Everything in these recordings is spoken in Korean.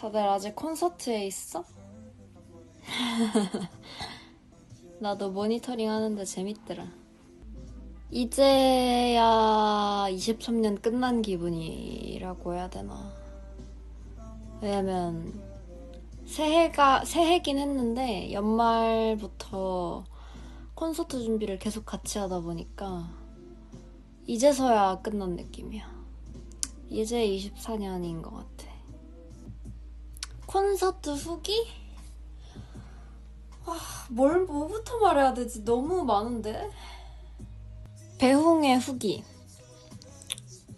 다들 아직 콘서트에 있어? 나도 모니터링 하는데 재밌더라. 이제야 23년 끝난 기분이라고 해야 되나. 왜냐면 새해가 새해긴 했는데 연말부터 콘서트 준비를 계속 같이 하다 보니까 이제서야 끝난 느낌이야. 이제 24년인 것 같아. 콘서트 후기? 아, 뭘 뭐부터 말해야 되지? 너무 많은데. 배웅의 후기.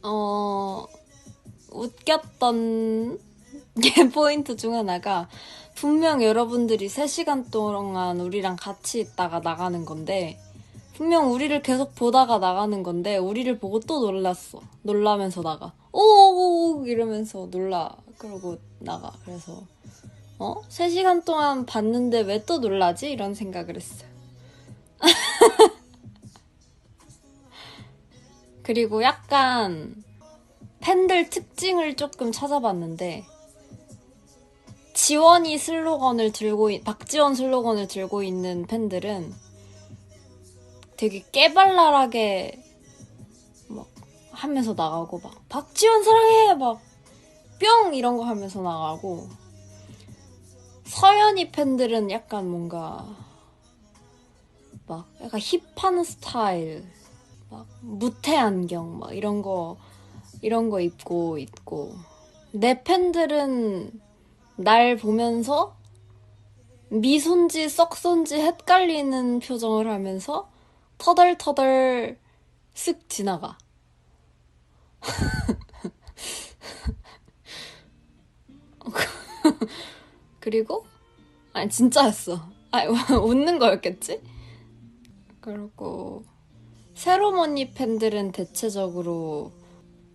어 웃겼던 게 포인트 중 하나가 분명 여러분들이 3시간 동안 우리랑 같이 있다가 나가는 건데 분명 우리를 계속 보다가 나가는 건데 우리를 보고 또 놀랐어. 놀라면서 나가. 오 이러면서 놀라. 그러고 나가. 그래서 어? 3시간 동안 봤는데 왜 또 놀라지? 이런 생각을 했어요. 그리고 약간 팬들 특징을 조금 찾아봤는데 지원이 슬로건을 들고 있- 박지원 슬로건을 들고 있는 팬들은 되게 깨발랄하게 막 하면서 나가고 막 박지원 사랑해 막 뿅 이런 거 하면서 나가고 서연이 팬들은 약간 뭔가 막 약간 힙한 스타일 막 무태 안경 막 이런 거 이런 거 입고 있고 내 팬들은 날 보면서 미손지 썩손지 헷갈리는 표정을 하면서 터덜터덜 쓱 지나가. 그리고 아니 진짜였어. 아니 웃는 거였겠지? 그리고 세로머니 팬들은 대체적으로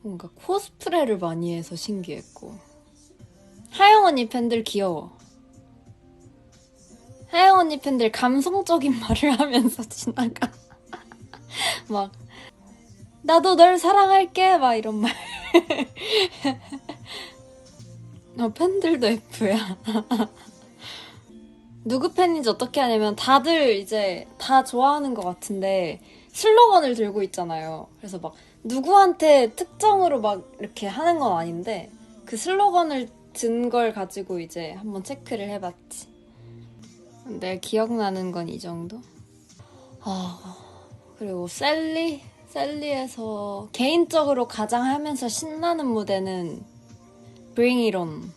뭔가 코스프레를 많이 해서 신기했고 하영 언니 팬들 귀여워. 하영 언니 팬들 감성적인 말을 하면서 지나가. 막 나도 널 사랑할게 막 이런 말. 어, 팬들도 F야. 누구 팬인지 어떻게 하냐면 다들 이제 다 좋아하는 것 같은데 슬로건을 들고 있잖아요. 그래서 막 누구한테 특정으로 막 이렇게 하는 건 아닌데 그 슬로건을 든 걸 가지고 이제 한번 체크를 해봤지. 근데 기억나는 건 이 정도? 아, 그리고 셀리? 셀리에서 개인적으로 가장 하면서 신나는 무대는 Bring It On.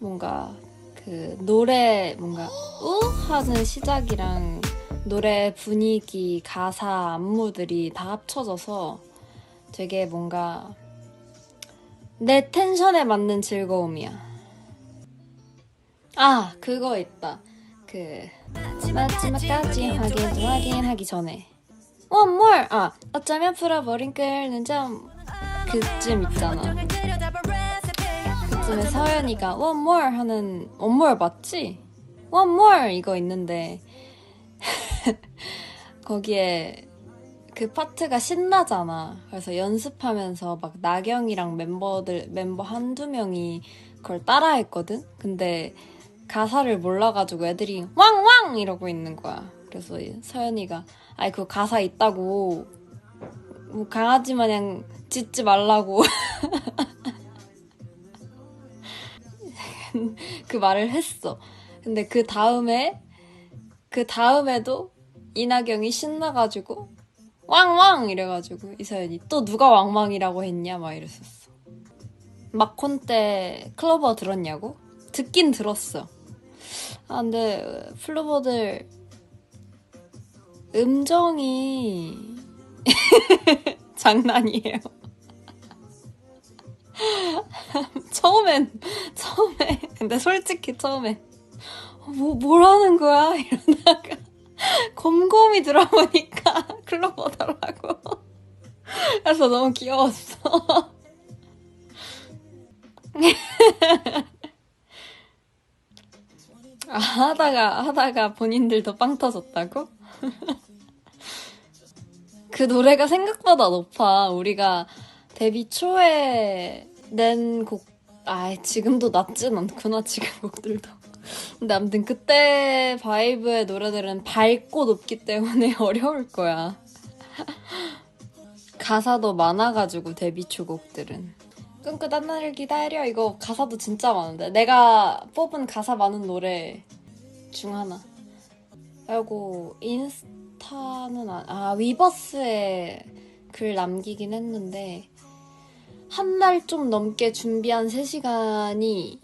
뭔가 그 노래 뭔가 우 하는 시작이랑 노래 분위기, 가사, 안무들이 다 합쳐져서 되게 뭔가 내 텐션에 맞는 즐거움이야. 아, 그거 있다. 그 마지막까지 확인 확인하기 전에 One more! 아, 어쩌면 풀어버린 끌는 점 그쯤 있잖아. 그쯤에 서연이가 One more 하는 One more 맞지? One more 이거 있는데 거기에 그 파트가 신나잖아. 그래서 연습하면서 막 나경이랑 멤버들 멤버 한두 명이 그걸 따라했거든. 근데 가사를 몰라가지고 애들이 왕왕 이러고 있는 거야. 그래서 서연이가 아이 그 가사 있다고 뭐 강아지 마냥 짖지 말라고 그 말을 했어. 근데 그 다음에 그 다음에도 이나경이 신나가지고 왕왕 이래가지고 이서연이 또 누가 왕왕이라고 했냐 막 이랬었어. 마콘 때 클로버 들었냐고? 듣긴 들었어. 아 근데 플로버들 음정이 장난이에요. 처음엔 처음에 근데 솔직히 처음에 어, 뭐 뭐라는 거야 이러다가 곰곰이 들어보니까 클로버더라고. 그래서 너무 귀여웠어. 아, 하다가 하다가 본인들도 빵 터졌다고? 그 노래가 생각보다 높아. 우리가 데뷔 초에 낸 곡 아 지금도 낮진 않구나 지금 곡들도. 근데 아무튼 그때 바이브의 노래들은 밝고 높기 때문에 어려울 거야. 가사도 많아가지고 데뷔 초곡들은. 끈끈한 날을 기다려 이거 가사도 진짜 많은데 내가 뽑은 가사 많은 노래 중 하나. 그리고 인스타는 아, 아 위버스에 글 남기긴 했는데 한 달 좀 넘게 준비한 3시간이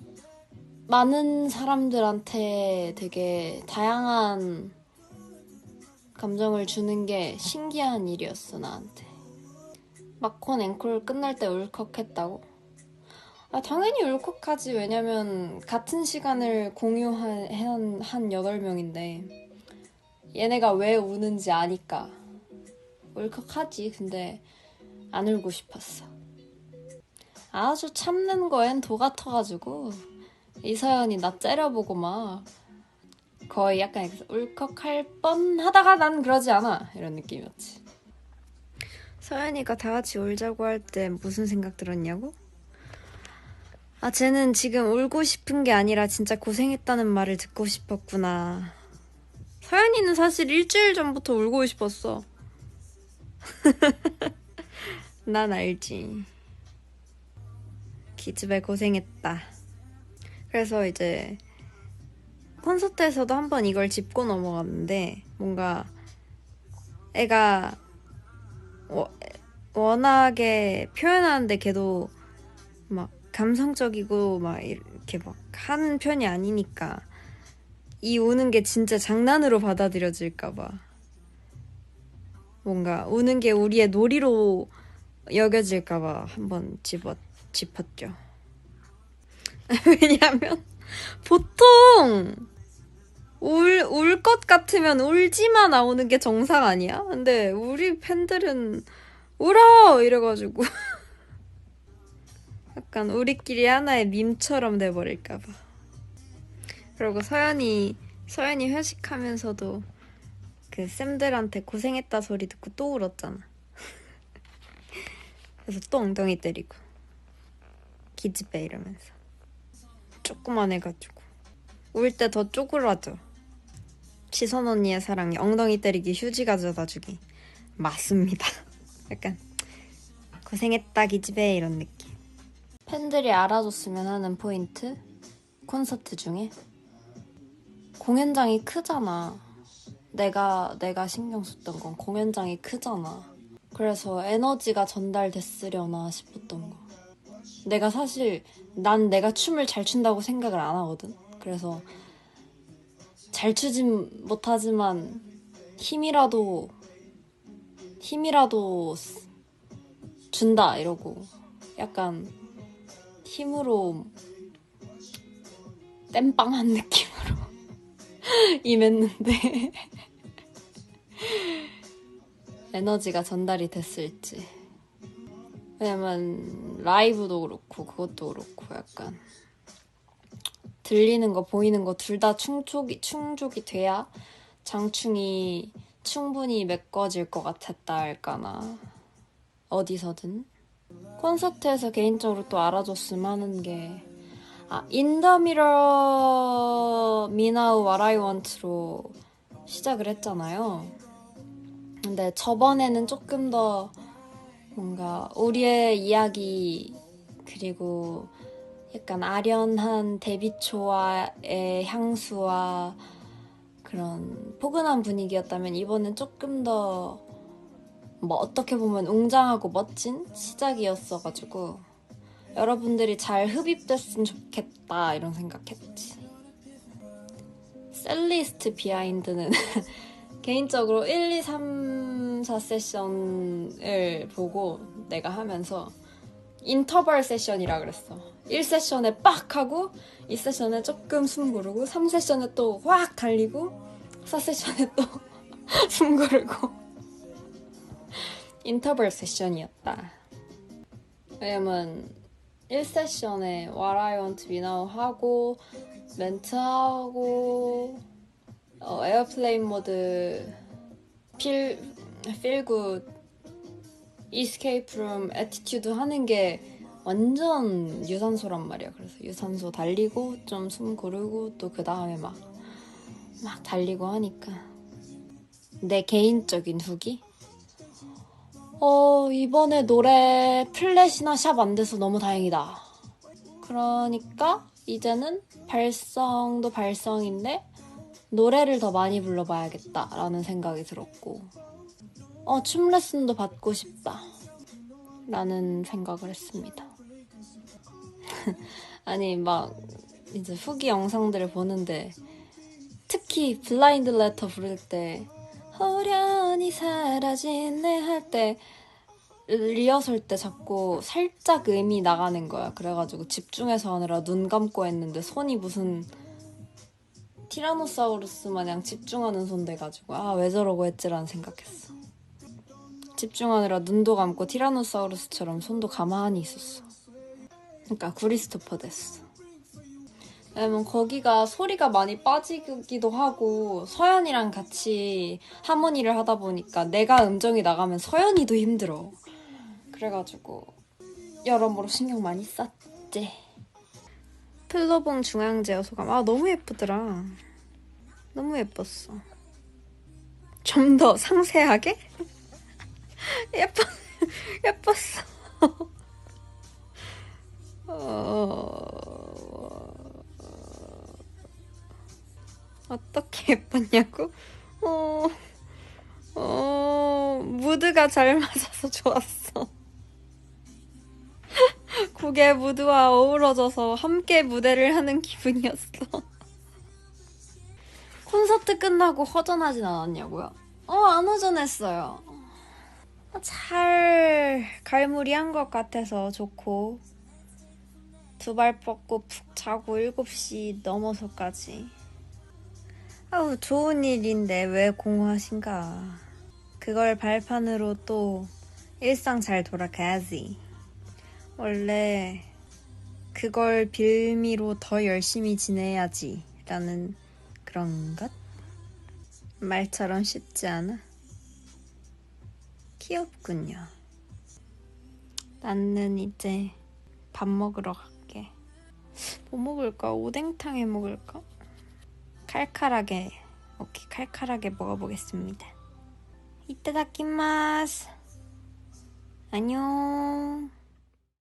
많은 사람들한테 되게 다양한 감정을 주는 게 신기한 일이었어 나한테. 마콘 앵콜 끝날 때 울컥했다고? 아 당연히 울컥하지. 왜냐면 같은 시간을 공유한 한, 한 8명인데 얘네가 왜 우는지 아니까. 울컥하지. 근데 안 울고 싶었어 아주 참는 거엔 도 같아가지고 이서연이 나 째려보고 막 거의 약간 울컥할 뻔 하다가 난 그러지 않아. 이런 느낌이었지. 서연이가 다 같이 울자고 할 때 무슨 생각 들었냐고? 아 쟤는 지금 울고 싶은 게 아니라 진짜 고생했다는 말을 듣고 싶었구나. 서연이는 사실 일주일 전부터 울고 싶었어. 난 알지 기집애 고생했다. 그래서 이제 콘서트에서도 한 번 이걸 짚고 넘어갔는데 뭔가 애가 워- 워낙에 표현하는데 걔도 막 감성적이고 막 이렇게 막 하는 편이 아니니까 이 우는 게 진짜 장난으로 받아들여질까봐. 뭔가 우는 게 우리의 놀이로 여겨질까봐 한번 집어, 짚었죠. 왜냐면 보통 울, 울 것 같으면 울지마 나오는 게 정상 아니야? 근데 우리 팬들은 울어! 이래가지고. 약간 우리끼리 하나의 밈처럼 돼버릴까봐. 그리고 서연이, 서연이 회식하면서도 그 쌤들한테 고생했다 소리 듣고 또 울었잖아. 그래서 또 엉덩이 때리고. 기집애 이러면서. 조그만 해가지고. 울 때 더 쪼그라져. 시선 언니의 사랑이 엉덩이 때리기 휴지 가져다 주기. 맞습니다. 약간 고생했다 기집애 이런 느낌. 팬들이 알아줬으면 하는 포인트? 콘서트 중에? 공연장이 크잖아. 내가 내가 신경 썼던 건 공연장이 크잖아. 그래서 에너지가 전달됐으려나 싶었던 거. 내가 사실 난 내가 춤을 잘 춘다고 생각을 안 하거든. 그래서 잘 추진 못하지만 힘이라도 힘이라도 쓰- 준다 이러고 약간 힘으로 땜빵한 느낌으로 임했는데 에너지가 전달이 됐을지 왜냐면 라이브도 그렇고 그것도 그렇고 약간 들리는 거 보이는 거 둘 다 충족이 충족이 돼야 장충이 충분히 메꿔질 것 같았다 할까나 어디서든 콘서트에서 개인적으로 또 알아줬으면 하는 게 아, 인더미러 미나우 Want로 시작을 했잖아요. 근데 저번에는 조금 더 뭔가 우리의 이야기 그리고 약간 아련한 데뷔 초와의 향수와 그런 포근한 분위기였다면 이번엔 조금 더 뭐 어떻게 보면 웅장하고 멋진 시작이었어가지고 여러분들이 잘 흡입됐으면 좋겠다 이런 생각했지. 셀리스트 비하인드는 개인적으로 1, 2, 3, 4 세션을 보고 내가 하면서 인터벌 세션이라 그랬어. 1세션에 빡 하고 2세션에 조금 숨 고르고 3세션에 또 확 달리고 4세션에 또 숨 고르고 인터벌 세션이었다. 왜냐면 1세션에 What I Want to Be Now 하고 멘트하고 어, 에어플레인 모드 필, feel good escape from attitude 하는 게 완전 유산소란 말이야. 그래서 유산소 달리고 좀 숨 고르고 또 그 다음에 막, 막 달리고 하니까. 내 개인적인 후기? 어, 이번에 노래 플랫이나 샵 안 돼서 너무 다행이다. 그러니까 이제는 발성도 발성인데 노래를 더 많이 불러봐야겠다라는 생각이 들었고, 어, 춤 레슨도 받고 싶다. 라는 생각을 했습니다. 아니, 막, 이제 후기 영상들을 보는데, 특히 블라인드 레터 부를 때, 호련히 사라지네 할 때, 리허설 때 자꾸 살짝 음이 나가는 거야. 그래가지고 집중해서 하느라 눈 감고 했는데 손이 무슨 티라노사우루스 마냥 집중하는 손 돼가지고 아 왜 저러고 했지라는 생각했어. 집중하느라 눈도 감고 티라노사우루스처럼 손도 가만히 있었어. 그러니까 구리스토퍼 됐어. 왜냐면 거기가 소리가 많이 빠지기도 하고 서연이랑 같이 하모니를 하다 보니까 내가 음정이 나가면 서연이도 힘들어. 그래가지고 여러모로 신경 많이 썼지. 플로봉 중앙제어 소감. 아 너무 예쁘더라. 너무 예뻤어. 좀 더 상세하게? 예뻐 예뻤어. 어... 어떻게 예뻤냐고? 어... 어... 무드가 잘 맞아서 좋았어. 국의 무드와 어우러져서 함께 무대를 하는 기분이었어. 콘서트 끝나고 허전하진 않았냐고요? 어, 안 허전했어요. 잘 갈무리한 것 같아서 좋고 두 발 뻗고 푹 자고 7시 넘어서까지 아우 좋은 일인데 왜 공허하신가 그걸 발판으로 또 일상 잘 돌아가야지 원래 그걸 빌미로 더 열심히 지내야지 라는 그런 것? 말처럼 쉽지 않아? 귀엽군요. 나는 이제 밥 먹으러 갈게. 뭐 먹을까? 오뎅탕 해 먹을까? 칼칼하게, 오케이, 칼칼하게 먹어보겠습니다. 이따다키마스. 안녕.